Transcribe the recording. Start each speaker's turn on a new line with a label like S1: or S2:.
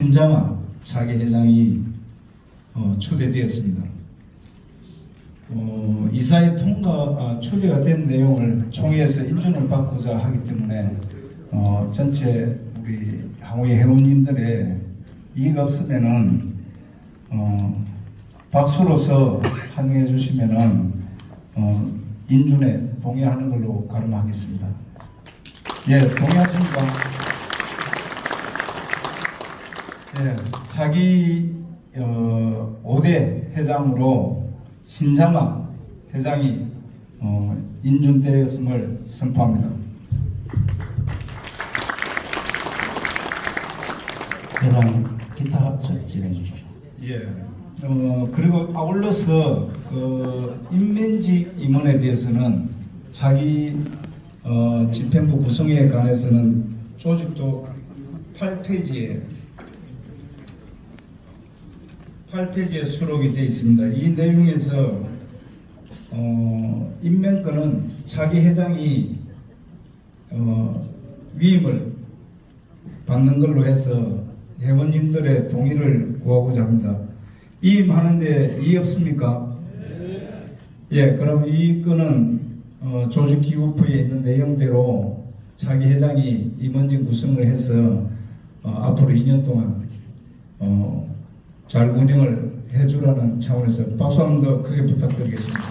S1: 신자만 차기 회장이 어, 초대되었습니다. 어, 이사회 통과 아, 초대가 된 내용을 총회에서 인준을 받고자 하기 때문에 어, 전체 우리 항우의 회원님들의 이의가 없으면은 어, 박수로서 항의해 주시면은 어, 인준에 동의하는 걸로 가름하겠습니다. 예, 동의하십니까? 네, 자기 어, 5대 회장으로 신장아 회장이 어, 인준되었음을 선포합니다.
S2: 회장 기타 합작 진행해 주십시오.
S1: 예. 어, 그리고 아울러서 그 인면직 임원에 대해서는 자기 어, 집행부 구성에 관해서는 조직도 8페이지에 8페이지에 수록이 되어 있습니다. 이 내용에서 어, 임명권은 자기 회장이 어, 위임을 받는 걸로 해서 회원님들의 동의를 구하고자 합니다. 이임하는데 이의 없습니까? 예, 그럼 이 건은 어, 조직기구부에 있는 내용대로 자기 회장이 임원진 구성을 해서 어, 앞으로 2년 동안 어, 잘 운영을 해주라는 차원에서 박수 한 번 더 크게 부탁드리겠습니다.